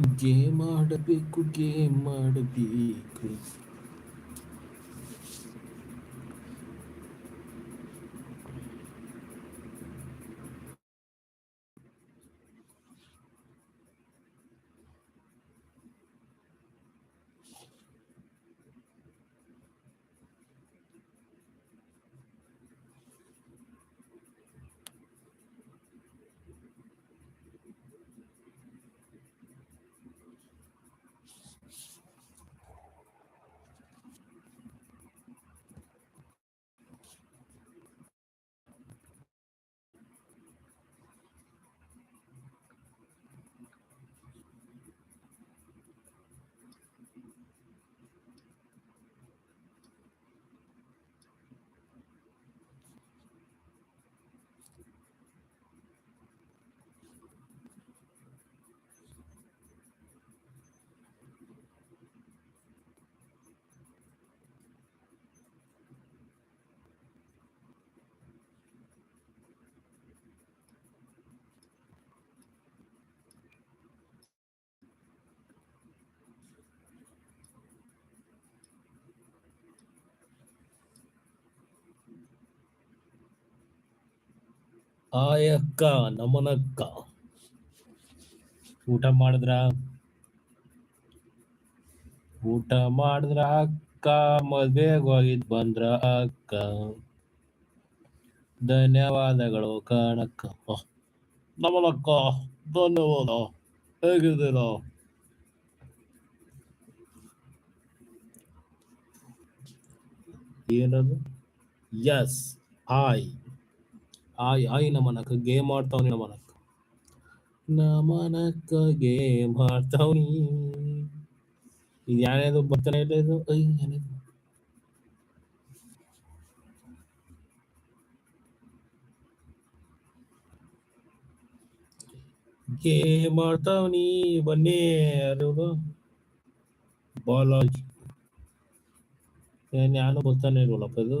Game ಆಡಬೇಕು game ಆಡಬೇಕು ಆಯಕ್ಕ ನಮನಕ್ಕ. ಊಟ ಮಾಡಿದ್ರ? ಊಟ ಮಾಡಿದ್ರ ಅಕ್ಕ, ಮದ್ವೆಗ್ ಬಂದ್ರ ಅಕ್ಕ. ಧನ್ಯವಾದಗಳು ಕಾಣಕ್ಕ. ನಮನಕ್ಕ, ಧನ್ಯವಾದ. ಹೇಗಿದ್ದೀರ? ಏನದು? ಎಸ್ ಆಯ್ ಆಯ್ ಆಯ್ ನಮನಕ್ಕ ಗೇಮ್ ಆಡ್ತಾವನಿ ನಮನಕ್ಕ ನಮನಕ್ಕ ಗೇಮ್ ಆಡ್ತಾವನಿ ಇದು ಯಾರ್ಯಾವುದು ಬರ್ತಾನೆ ಇಲ್ಲ ಇದು ಐ ಏನಿದು ಗೇಮ್ ಆಡ್ತಾವನಿ ಬನ್ನಿ ಯಾರು ಬಾಲಾಜಿ ಏನ್ ಯಾರು ಬರ್ತಾನೆ ಇಲ್ವಲ್ಲಪ್ಪ ಇದು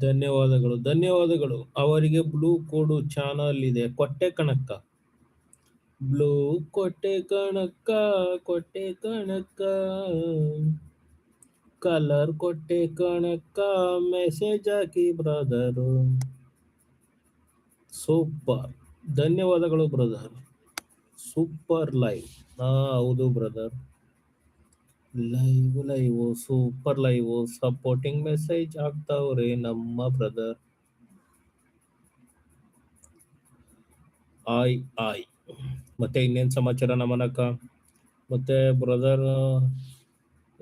ಧನ್ಯವಾದಗಳು. ಧನ್ಯವಾದಗಳು. ಅವರಿಗೆ ಬ್ಲೂ ಕೋಡ್ ಚಾನಲ್ ಇದೆ. ಕೊಟ್ಟೆ ಕಣಕ್ಕ. ಬ್ಲೂ ಕೊಟ್ಟೆ ಕಣಕ್ಕ ಕೊಟ್ಟೆ ಕಣಕ್ಕ. ಕಲರ್ ಕೊಟ್ಟೆ ಕಣಕ್ಕ, ಮೆಸೇಜ್ ಹಾಕಿ ಬ್ರದರ್. ಸೂಪರ್. ಧನ್ಯವಾದಗಳು ಬ್ರದರ್. Super live. ಹಾ, ಹೌದು brother. Live live, super live, supporting message ಆಗ್ತಾವ್ರಿ ನಮ್ಮ ಬ್ರದರ್. ಆಯ್ ಆಯ್. ಮತ್ತೆ ಇನ್ನೇನ್ ಸಮಾಚಾರ ನಮ್ಮನಕ್ಕ? ಮತ್ತೆ ಬ್ರದರ್,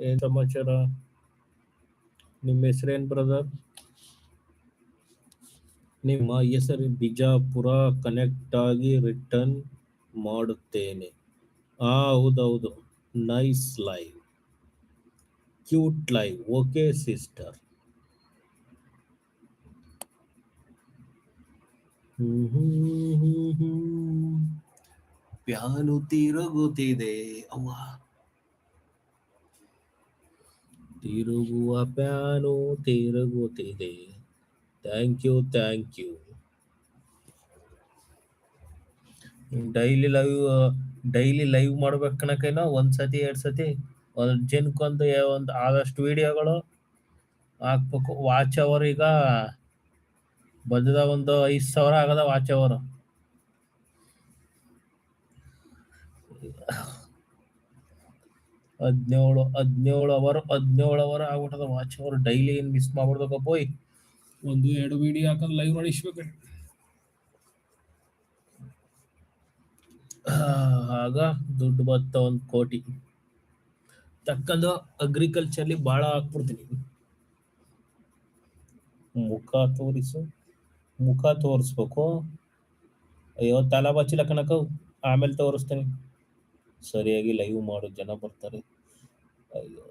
ಏನ್ ಸಮಾಚಾರ? ನಿಮ್ಮ ಹೆಸರೇನ್ ಬ್ರದರ್? ನಿಮ್ಮ ಹೆಸರು ಬಿಜಾಪುರ ಕನೆಕ್ಟ್ ಆಗಿ ರಿಟರ್ನ್ ಮಾಡುತ್ತೇನೆ. ಹಾ ಹೌದೌದು. Nice live cute live okay sister fan ತಿರುಗುತ್ತಿದೆ ಅವ್ವ ತಿರುಗುವ pan ತಿರುಗುತ್ತಿದೆ thank you thank you daily live daily live ಮಾಡ್ಬೇಕು ಕಣಕೇನೋ ಒಂದ್ ಸತಿ ಎರಡ್ ಸತಿ ಒಂದ್ ಜಿನ್ಕೊಂದು ಒಂದು ಆದಷ್ಟು ವಿಡಿಯೋಗಳು ಹಾಕ್ಬೇಕು. ವಾಚ್ ಅವರ್ ಈಗ ಬಂದಿದ ಒಂದು ಐದ್ ಸಾವಿರ ಆಗದ ವಾಚ್ ಅವರ್. ಹದಿನೇಳು ಹದಿನೇಳು ಅವರ್ ಹದಿನೇಳು ಅವರ್ ಆಗ್ಬಿಟ್ಟದ ವಾಚ್ ಅವರ್. ಡೈಲಿ ಏನ್ ಮಿಸ್ ಮಾಡ್ಬಿಡ್ಬೇಕ ಪೋಯ್ ಒಂದು ಎರಡು ವಿಡಿಯೋ ಹಾಕೊಂಡು ಲೈವ್ ನಡೆಸ್ಬೇಕು ಆಗ ದುಡ್ಡು ಬತ್ತ ಒಂದ್ ಕೋಟಿ. ತಕ್ಕಂದು ಅಗ್ರಿಕಲ್ಚರ್ಲಿ ಬಾಳ ಹಾಕ್ಬಿಡ್ತೀನಿ ಮುಖ ತೋರಿಸು. ಮುಖ ತೋರಿಸ್ಬೇಕು. ಅಯ್ಯೋ, ತಲ ಬಚ್ಚಿಲ್ಲ ಕಣಕ ಆಮೇಲೆ ತೋರಿಸ್ತೀನಿ. ಸರಿಯಾಗಿ ಲೈವ್ ಮಾಡೋ, ಜನ ಬರ್ತಾರೆ. ಅಯ್ಯೋ.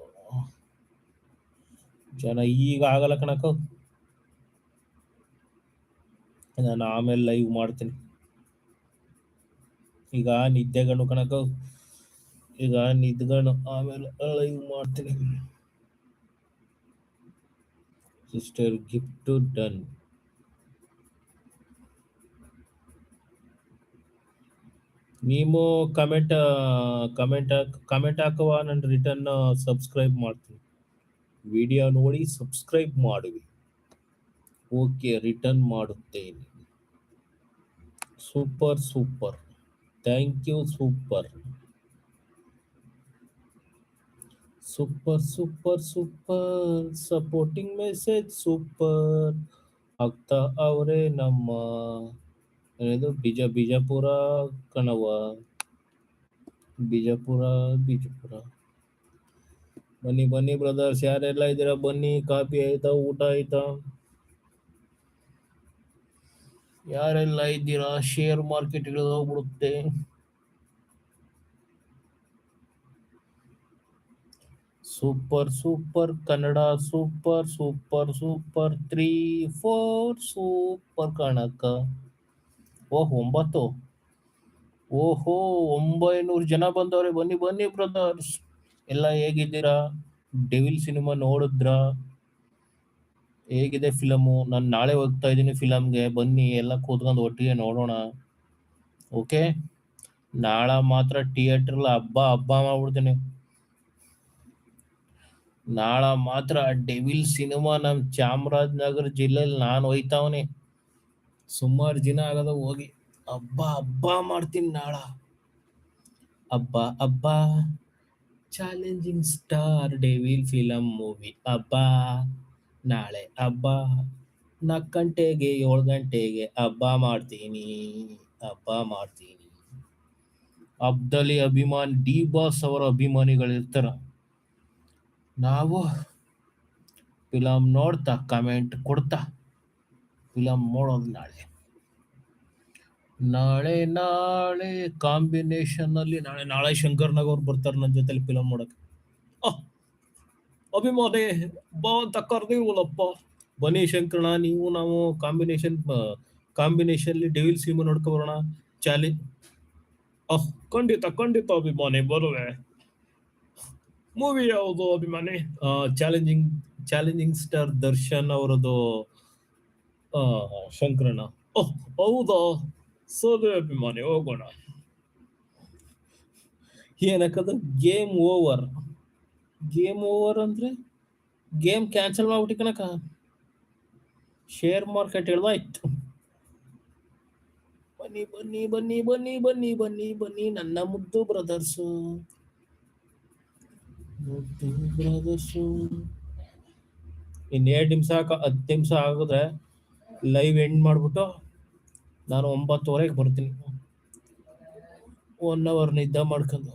ಜನ ಈಗ ಆಗಲ್ಲ ಕಣಕ ನಾನು ಆಮೇಲೆ ಲೈವ್ ಮಾಡ್ತೀನಿ. ಈಗ ನಿದ್ದೆಗಣ್ಣು ಕಣಕ ಈಗ ನಿದ್ಗಣ್ಣು ಆಮೇಲೆ ಲೈವ್ ಮಾಡ್ತೀನಿ ಸಿಸ್ಟರ್ ಗಿಫ್ಟ್ ಡನ್ ನೀವು ಕಮೆಂಟ್ ಕಮೆಂಟ್ ಕಮೆಂಟ್ ಹಾಕುವ ನಾನು ರಿಟರ್ನ್ ಸಬ್ಸ್ಕ್ರೈಬ್ ಮಾಡ್ತೀನಿ ವಿಡಿಯೋ ನೋಡಿ ಸಬ್ಸ್ಕ್ರೈಬ್ ಮಾಡುವಿ ಓಕೆ ರಿಟರ್ನ್ ಮಾಡುತ್ತೇನೆ super super thank you super super super super supporting message super ಆಗ್ತಾ ಅವರೇ ನಮ್ಮ ಏನಿದು ಬಿಜ ಬಿಜಾಪುರ ಕಣವ ಬಿಜಾಪುರ ಬಿಜಾಪುರ ಬನ್ನಿ ಬನ್ನಿ ಬ್ರದರ್ಸ್ ಯಾರೆಲ್ಲ ಇದ್ದೀರಾ ಬನ್ನಿ ಕಾಫಿ ಆಯ್ತಾ ಊಟ ಆಯ್ತಾ ಯಾರೆಲ್ಲ ಇದ್ದೀರಾ ಶೇರ್ ಮಾರ್ಕೆಟ್ ಇಳಿದು ಹೋಗ್ಬಿಡುತ್ತೆ super super Kannada super super super three four super ಕಣಕ. ಓಹ್, ಒಂಬತ್ತು. ಓಹೋ, ಒಂಬೈನೂರು ಜನ ಬಂದವ್ರೆ, ಬನ್ನಿ ಬನ್ನಿ ಬ್ರದರ್ಸ್ ಎಲ್ಲ ಹೇಗಿದ್ದೀರಾ? ಡೆವಿಲ್ ಸಿನಿಮಾ ನೋಡಿದ್ರ? ಹೇಗಿದೆ ಫಿಲಮು? ನಾನು ನಾಳೆ ಹೋಗ್ತಾ ಇದ್ದೀನಿ ಫಿಲಮ್ಗೆ. ಬನ್ನಿ, ಎಲ್ಲ ಕೂತ್ಕೊಂಡು ಒಟ್ಟಿಗೆ ನೋಡೋಣ. ಓಕೆ ನಾಳೆ ಮಾತ್ರ ಥಿಯೇಟ್ರಲ್ಲಿ ಹಬ್ಬ ಹಬ್ಬ ಮಾಡ್ಬಿಡ್ತೀನಿ. ನಾಳ ಮಾತ್ರ ಡೆವಿಲ್ ಸಿನಿಮಾ ನಮ್ ಚಾಮರಾಜನಗರ ಜಿಲ್ಲೆಯಲ್ಲಿ ನಾನು ಹೋಯ್ತಾವನೆ ಸುಮಾರು ದಿನ ಆಗದ ಹೋಗಿ. ಹಬ್ಬ ಹಬ್ಬ ಮಾಡ್ತೀನಿ ನಾಳ. ಹಬ್ಬ ಹಬ್ಬ. Challenging star devil film movie ಹಬ್ಬ. ನಾಳೆ ಹಬ್ಬ. ನಾಲ್ಕು ಗಂಟೆಗೆ, ಏಳು ಗಂಟೆಗೆ ಹಬ್ಬ ಮಾಡ್ತೀನಿ. ಹಬ್ಬ ಮಾಡ್ತೀನಿ. ಹಬ್ಬದಲ್ಲಿ ಅಭಿಮಾನ್, ಡಿ ಬಾಸ್ ಅವರ ಅಭಿಮಾನಿಗಳಿರ್ತಾರ. ನಾವು ಫಿಲಮ್ ನೋಡ್ತಾ ಕಮೆಂಟ್ ಕೊಡ್ತಾ ಫಿಲಮ್ ನೋಡೋದು ನಾಳೆ. ನಾಳೆ ನಾಳೆ ಕಾಂಬಿನೇಷನ್ ಅಲ್ಲಿ ನಾಳೆ ನಾಳೆ ಶಂಕರ್ ಅವ್ರು ಬರ್ತಾರೆ ನನ್ನ ಜೊತೆಲಿ ಫಿಲಮ್ ನೋಡಕ್ಕೆ. ಅಭಿಮಾನಿ ಬಾ ಅಂತ ಕರ್ದಿಲ್ವಲ್ಲಪ್ಪ ಬನ್ನಿ ಶಂಕರಣ ನೀವು ನಾವು ಕಾಂಬಿನೇಷನ್ ಕಾಂಬಿನೇಷನ್ ಡೆವಿಲ್ ಸಿನಿಮಾ ನೋಡ್ಕೊ ಬರೋಣ. ಚಾಲಿ ಅಹ್ ಖಂಡಿತ ಖಂಡಿತ ಅಭಿಮಾನಿ ಬರುವೆ. ಮೂವಿ ಯಾವುದು ಅಭಿಮಾನಿ? ಚಾಲೆಂಜಿಂಗ್ ಚಾಲೆಂಜಿಂಗ್ ಸ್ಟಾರ್ ದರ್ಶನ್ ಅವರದು ಆ, ಶಂಕರಣ್ಣ. ಓಹ್ ಹೌದಾ? ಸೋದೆ ಅಭಿಮಾನಿ ಹೋಗೋಣ. ಏನಕ್ಕದ? ಗೇಮ್ ಓವರ್ ಗೇಮ್ ಓವರ್ ಅಂದ್ರೆ ಗೇಮ್ ಕ್ಯಾನ್ಸಲ್ ಮಾಡ್ಬಿಟ್ಟಿ ಕನಕ ಶೇರ್ ಮಾರ್ಕೆಟ್ ಹೇಳ್ದಾಯ್ತು ಬನ್ನಿ ಬನ್ನಿ ಬನ್ನಿ ಬನ್ನಿ ಬನ್ನಿ ಬನ್ನಿ ಬನ್ನಿ ನನ್ನ ಮುದ್ದು ಬ್ರದರ್ಸು ಇನ್ನೆರಡು ನಿಮಿಷ ಹತ್ತು ನಿಮಿಷ ಆಗಿದ್ರೆ ಲೈವ್ ಎಂಡ್ ಮಾಡ್ಬಿಟ್ಟು ನಾನು ಒಂಬತ್ತುವರೆಗೆ ಬರ್ತೀನಿ. ಒನ್ ಅವರ್ ನಿದ್ದೆ ಮಾಡ್ಕೊಂಡು.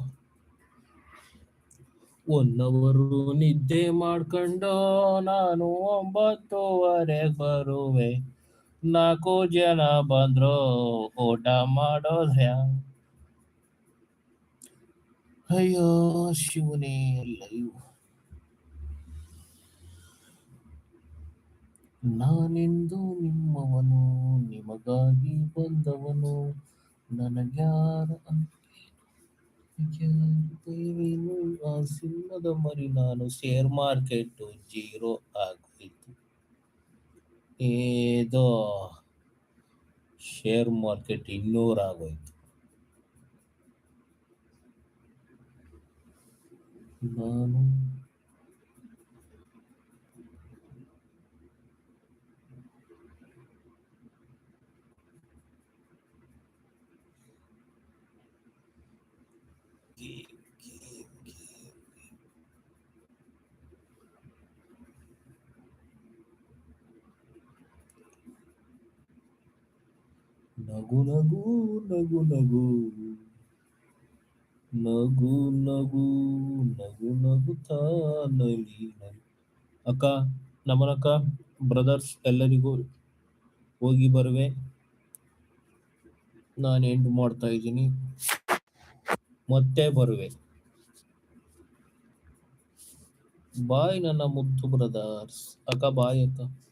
ಒನ್ ಅವರು ನಿದ್ದೆ ಮಾಡ್ಕೊಂಡು ನಾನು ಒಂಬತ್ತುವರೆಗೆ ಬರುವೆ. ನಾಲ್ಕು ಜನ ಬಂದ್ರು ಊಟ ಮಾಡೋದ್ಯ ಅಯ್ಯೋ, ಶಿವನೇ, ಲೈವ್. ನಾನೆಂದು ನಿಮ್ಮವನು, ನಿಮಗಾಗಿ ಬಂದವನು, ನನಗ್ಯಾರ ಯಾರು ಆ ಸಿನಿಮಾದ ಮರಿ ನಾನು ಶೇರ್ ಮಾರ್ಕೆಟ್ ಜೀರೋ ಆಗೋಯ್ತು. ಏದೋ ಶೇರ್ ಮಾರ್ಕೆಟ್ ಇನ್ನೂರು ಆಗೋಯ್ತು Mano. Que, que, que. Nagu, nagu, nagu, nagu. ನಗು ನಗು ನಗು ನಗು ನಲಿ ನಲಿ. ಅಕ್ಕ ನಮನಕ್ಕ ಬ್ರದರ್ಸ್ ಎಲ್ಲರಿಗೂ ಹೋಗಿ ಬರುವೆ. ನಾನು ಎಂಡ್ ಮಾಡ್ತಾ ಇದ್ದೀನಿ. ಮತ್ತೆ ಬರುವೆ. ಬಾಯ್ ನನ್ನ ಮುದ್ದು ಬ್ರದರ್ಸ್ ಅಕ್ಕ, ಬಾಯ್ ಅಕ್ಕ.